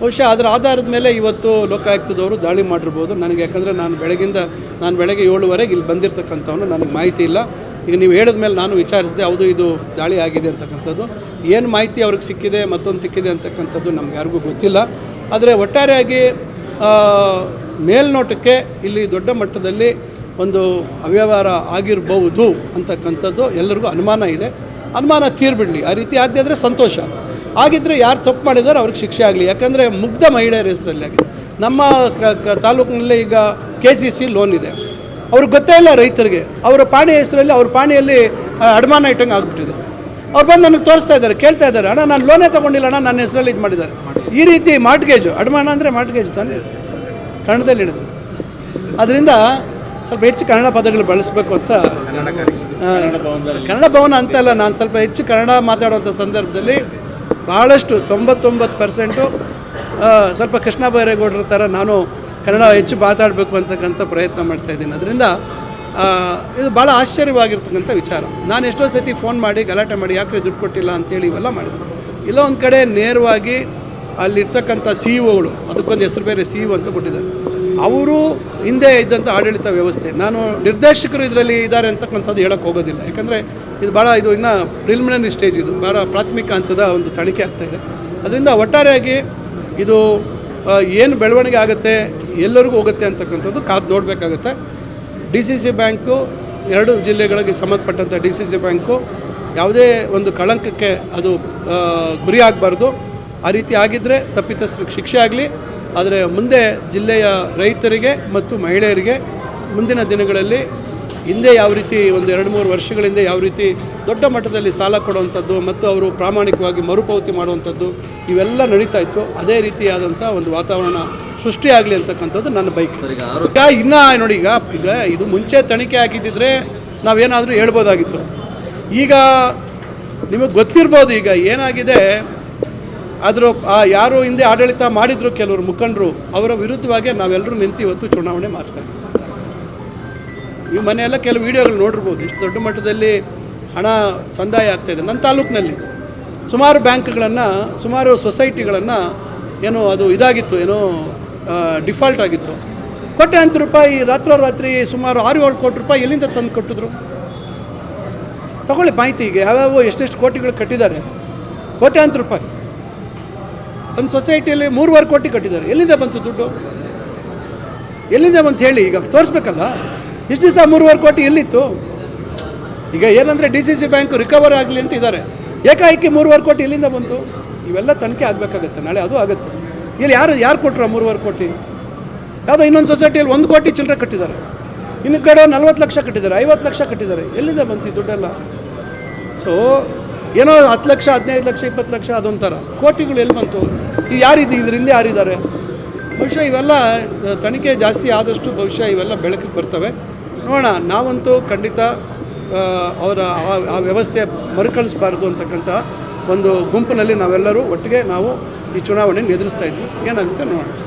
ಬಹುಶಃ ಅದರ ಆಧಾರದ ಮೇಲೆ ಇವತ್ತು ಲೋಕಾಯುಕ್ತದವರು ದಾಳಿ ಮಾಡಿರ್ಬೋದು. ನನಗೆ ಯಾಕಂದರೆ ನಾನು ಬೆಳಗಿಂದ, ನಾನು ಬೆಳಗ್ಗೆ ಏಳುವರೆಗೆ ಇಲ್ಲಿ ಬಂದಿರತಕ್ಕಂಥವನು ನನಗೆ ಮಾಹಿತಿ ಇಲ್ಲ. ಈಗ ನೀವು ಹೇಳಿದ ಮೇಲೆ ನಾನು ವಿಚಾರಿಸಿದೆ, ಹೌದು, ಇದು ದಾಳಿ ಆಗಿದೆ ಅಂತಕ್ಕಂಥದ್ದು. ಏನು ಮಾಹಿತಿ ಅವ್ರಿಗೆ ಸಿಕ್ಕಿದೆ, ಮತ್ತೊಂದು ಸಿಕ್ಕಿದೆ ಅಂತಕ್ಕಂಥದ್ದು ನಮ್ಗೆ ಯಾರಿಗೂ ಗೊತ್ತಿಲ್ಲ. ಆದರೆ ಒಟ್ಟಾರೆಯಾಗಿ ಮೇಲ್ನೋಟಕ್ಕೆ ಇಲ್ಲಿ ದೊಡ್ಡ ಮಟ್ಟದಲ್ಲಿ ಒಂದು ಅವ್ಯವಹಾರ ಆಗಿರಬಹುದು ಅಂತಕ್ಕಂಥದ್ದು ಎಲ್ಲರಿಗೂ ಅನುಮಾನ ಇದೆ. ಅನುಮಾನ ತೀರ್ಬಿಡಲಿ. ಆ ರೀತಿ ಆದರೆ ಸಂತೋಷ. ಆಗಿದ್ದರೆ ಯಾರು ತಪ್ಪು ಮಾಡಿದಾರೆ ಅವ್ರಿಗೆ ಶಿಕ್ಷೆ ಆಗಲಿ. ಯಾಕಂದರೆ ಮುಗ್ಧ ಮಹಿಳೆಯರ ಹೆಸರಲ್ಲಿ ಆಗಿದೆ ನಮ್ಮ ತಾಲೂಕಿನಲ್ಲೇ ಈಗ ಕೆ ಸಿ ಸಿ ಲೋನ್ ಇದೆ. ಅವ್ರಿಗೆ ಗೊತ್ತೇ ಇಲ್ಲ ರೈತರಿಗೆ. ಅವರ ಪಾಣಿ ಹೆಸರಲ್ಲಿ ಅವ್ರ ಪಾಣಿಯಲ್ಲಿ ಅಡಮಾನ ಇಟ್ಟಂಗೆ ಆಗಿಬಿಟ್ಟಿದೆ. ಅವ್ರು ಬಂದು ನನಗೆ ತೋರಿಸ್ತಾ ಇದ್ದಾರೆ ಕೇಳ್ತಾ ಇದ್ದಾರೆ ಅಣ್ಣ ನಾನು ಲೋನೇ ತೊಗೊಂಡಿಲ್ಲ ಅಣ್ಣ ನನ್ನ ಹೆಸರಲ್ಲಿ ಇದು ಮಾಡಿದ್ದಾರೆ. ಈ ರೀತಿ ಮಾರ್ಟ್ಗೇಜು ಅಡಮಾನ ಅಂದರೆ ಮಾರ್ಟ್ಗೇಜ್ ತಾನೇ? ಕನ್ನಡದಲ್ಲಿ ಹೇಳಿದ್ರು ಅದರಿಂದ ಸ್ವಲ್ಪ ಹೆಚ್ಚು ಕನ್ನಡ ಪದಗಳು ಬಳಸಬೇಕು ಅಂತ. ಕನ್ನಡ ಭವನ ಅಂತಲ್ಲ ನಾನು ಸ್ವಲ್ಪ ಹೆಚ್ಚು ಕನ್ನಡ ಮಾತಾಡುವಂಥ ಸಂದರ್ಭದಲ್ಲಿ ಭಾಳಷ್ಟು ತೊಂಬತ್ತೊಂಬತ್ತು ಪರ್ಸೆಂಟು ಸ್ವಲ್ಪ ಕೃಷ್ಣ ಬೈರೇಗೌಡರ ಥರ ನಾನು ಕನ್ನಡ ಹೆಚ್ಚು ಮಾತಾಡಬೇಕು ಅಂತಕ್ಕಂಥ ಪ್ರಯತ್ನ ಮಾಡ್ತಾಯಿದ್ದೀನಿ ಅದರಿಂದ ಇದು ಭಾಳ ಆಶ್ಚರ್ಯವಾಗಿರ್ತಕ್ಕಂಥ ವಿಚಾರ. ನಾನು ಎಷ್ಟೋ ಸತಿ ಫೋನ್ ಮಾಡಿ, ಗಲಾಟೆ ಮಾಡಿ ಯಾಕೆ ದುಡ್ಡು ಕೊಟ್ಟಿಲ್ಲ ಅಂತೇಳಿ ಇವೆಲ್ಲ ಮಾಡಿದ್ರು ಇಲ್ಲ ಒಂದು ಕಡೆ ನೇರವಾಗಿ ಅಲ್ಲಿರ್ತಕ್ಕಂಥ ಸಿ ಇ ಒಗಳು ಅದಕ್ಕೊಂದು ಹೆಸರು ಬೇರೆ ಸಿ ಇಒ ಅಂತ ಕೊಟ್ಟಿದ್ದಾರೆ. ಅವರು ಹಿಂದೆ ಇದ್ದಂಥ ಆಡಳಿತ ವ್ಯವಸ್ಥೆ. ನಾನು ನಿರ್ದೇಶಕರು ಇದರಲ್ಲಿ ಇದ್ದಾರೆ ಅಂತಕ್ಕಂಥದ್ದು ಹೇಳಕ್ಕೆ ಹೋಗೋದಿಲ್ಲ. ಯಾಕಂದರೆ ಇದು ಭಾಳ ಇದು ಇನ್ನು ಪ್ರಿಲಿಮಿನರಿ ಸ್ಟೇಜ್ ಇದು. ಭಾಳ ಪ್ರಾಥಮಿಕ ಹಂತದ ಒಂದು ತನಿಖೆ ಆಗ್ತಾ ಇದೆ. ಅದರಿಂದ ಒಟ್ಟಾರೆಯಾಗಿ ಇದು ಏನು ಬೆಳವಣಿಗೆ ಆಗುತ್ತೆ, ಎಲ್ಲರಿಗೂ ಹೋಗುತ್ತೆ ಅಂತಕ್ಕಂಥದ್ದು ಕಾದು ನೋಡಬೇಕಾಗುತ್ತೆ. ಡಿ ಸಿ ಸಿ ಬ್ಯಾಂಕು ಎರಡು ಜಿಲ್ಲೆಗಳಿಗೆ ಸಂಬಂಧಪಟ್ಟಂಥ ಡಿ ಸಿ ಸಿ ಬ್ಯಾಂಕು ಯಾವುದೇ ಒಂದು ಕಳಂಕಕ್ಕೆ ಅದು ಗುರಿ ಆಗಬಾರ್ದು ಆ ರೀತಿ ಆಗಿದ್ದರೆ ತಪ್ಪಿತಸ್ಥರಿಗೆ ಶಿಕ್ಷೆ ಆಗಲಿ ಆದರೆ ಮುಂದೆ ಜಿಲ್ಲೆಯ ರೈತರಿಗೆ ಮತ್ತು ಮಹಿಳೆಯರಿಗೆ ಮುಂದಿನ ದಿನಗಳಲ್ಲಿ ಹಿಂದೆ ಯಾವ ರೀತಿ ಒಂದು ಎರಡು ಮೂರು ವರ್ಷಗಳಿಂದ ಯಾವ ರೀತಿ ದೊಡ್ಡ ಮಟ್ಟದಲ್ಲಿ ಸಾಲ ಕೊಡುವಂಥದ್ದು ಮತ್ತು ಅವರು ಪ್ರಾಮಾಣಿಕವಾಗಿ ಮರುಪಾವತಿ ಮಾಡುವಂಥದ್ದು ಇವೆಲ್ಲ ನಡೀತಾ ಇತ್ತು. ಅದೇ ರೀತಿಯಾದಂಥ ಒಂದು ವಾತಾವರಣ ಸೃಷ್ಟಿಯಾಗಲಿ ಅಂತಕ್ಕಂಥದ್ದು ನನ್ನ ಬೈಕ್. ಈಗ ಇನ್ನೂ ನೋಡಿ ಈಗ ಈಗ ಇದು ಮುಂಚೆ ತನಿಖೆ ಆಗಿದ್ದಿದ್ರೆ ನಾವೇನಾದರೂ ಹೇಳ್ಬೋದಾಗಿತ್ತು. ಈಗ ನಿಮಗೆ ಗೊತ್ತಿರ್ಬೋದು ಈಗ ಏನಾಗಿದೆ ಅದ್ರ ಆ ಯಾರು ಹಿಂದೆ ಆಡಳಿತ ಮಾಡಿದ್ರು ಕೆಲವರು ಮುಖಂಡರು, ಅವರ ವಿರುದ್ಧವಾಗಿ ನಾವೆಲ್ಲರೂ ನಿಂತು ಇವತ್ತು ಚುನಾವಣೆ ಮಾಡ್ತಾ ಇದ್ದೀವಿ. ಈ ಮನೆಯೆಲ್ಲ ಕೆಲವು ವಿಡಿಯೋಗಳು ನೋಡಿರ್ಬೋದು. ಇಷ್ಟು ದೊಡ್ಡ ಮಟ್ಟದಲ್ಲಿ ಹಣ ಸಂದಾಯ ಆಗ್ತಾಯಿದೆ ನನ್ನ ತಾಲೂಕಿನಲ್ಲಿ ಸುಮಾರು ಬ್ಯಾಂಕ್ಗಳನ್ನು, ಸುಮಾರು ಸೊಸೈಟಿಗಳನ್ನು ಏನೋ ಅದು ಇದಾಗಿತ್ತು, ಏನೋ ಡಿಫಾಲ್ಟ್ ಆಗಿತ್ತು. ಕೋಟ್ಯಾಂತರ ರೂಪಾಯಿ ರಾತ್ರೋರಾತ್ರಿ ಸುಮಾರು ಆರು ಏಳು ಕೋಟಿ ರೂಪಾಯಿ ಎಲ್ಲಿಂದ ತಂದು ಕೊಟ್ಟಿದ್ರು? ತಗೊಳ್ಳಿ ಮಾಹಿತಿ ಈಗ ಯಾವ್ಯಾವ ಎಷ್ಟೆಷ್ಟು ಕೋಟಿಗಳು ಕಟ್ಟಿದ್ದಾರೆ. ಕೋಟ್ಯಾಂತರ ರೂಪಾಯಿ. ಒಂದು ಸೊಸೈಟಿಯಲ್ಲಿ ಮೂರುವರೆ ಕೋಟಿ ಕಟ್ಟಿದ್ದಾರೆ. ಎಲ್ಲಿಂದ ಬಂತು ದುಡ್ಡು? ಎಲ್ಲಿಂದ ಬಂತು ಹೇಳಿ, ಈಗ ತೋರಿಸ್ಬೇಕಲ್ಲ? ಇಷ್ಟು ದಿವಸ ಮೂರುವರೆ ಕೋಟಿ ಎಲ್ಲಿತ್ತು? ಈಗ ಏನಂದರೆ D C C bank recover ಆಗಲಿ ಅಂತ ಇದ್ದಾರೆ ಏಕಾಏಕಿ ಮೂರುವರೆ ಕೋಟಿ ಎಲ್ಲಿಂದ ಬಂತು? ಇವೆಲ್ಲ ತನಿಖೆ ಆಗಬೇಕಾಗತ್ತೆ. ನಾಳೆ ಅದು ಆಗುತ್ತೆ. ಇಲ್ಲಿ ಯಾರು ಯಾರು ಕೊಟ್ಟರು ಮೂರುವರೆ ಕೋಟಿ? ಯಾವುದೋ ಇನ್ನೊಂದು ಸೊಸೈಟಿಯಲ್ಲಿ ಒಂದು ಕೋಟಿ ಚಿಲ್ಲರೆ ಕಟ್ಟಿದ್ದಾರೆ. ಇನ್ನು ಕಡೆ ನಲ್ವತ್ತು ಲಕ್ಷ ಕಟ್ಟಿದ್ದಾರೆ, ಐವತ್ತು ಲಕ್ಷ ಕಟ್ಟಿದ್ದಾರೆ. ಎಲ್ಲಿಂದ ಬಂತು ದುಡ್ಡೆಲ್ಲ? ಸೊ ಏನೋ ಹತ್ತು ಲಕ್ಷ, ಹದಿನೈದು ಲಕ್ಷ, ಇಪ್ಪತ್ತು ಲಕ್ಷ, ಅದೊಂಥರ. ಕೋಟಿಗಳು ಎಲ್ಲಿ ಬಂತು? ಇದು ಯಾರಿದ್ದು ಇದರಿಂದ ಯಾರಿದ್ದಾರೆ ಬಹುಶಃ ಇವೆಲ್ಲ ತನಿಖೆ ಜಾಸ್ತಿ ಆದಷ್ಟು ಬಹುಶಃ ಇವೆಲ್ಲ ಬೆಳಕಿಗೆ ಬರ್ತವೆ. ನೋಡೋಣ, ನಾವಂತೂ ಖಂಡಿತ ಅವರ, ಆ- ಆ ವ್ಯವಸ್ಥೆ ಮರುಕಳಿಸಬಾರ್ದು ಅಂತಕ್ಕಂಥ ಒಂದು ಗುಂಪಿನಲ್ಲಿ ನಾವೆಲ್ಲರೂ ಒಟ್ಟಿಗೆ ನಾವು ಈ ಚುನಾವಣೆಯನ್ನು ಎದುರಿಸ್ತಾ ಇದ್ವಿ. ಏನಾಗುತ್ತೆ ನೋಡೋಣ.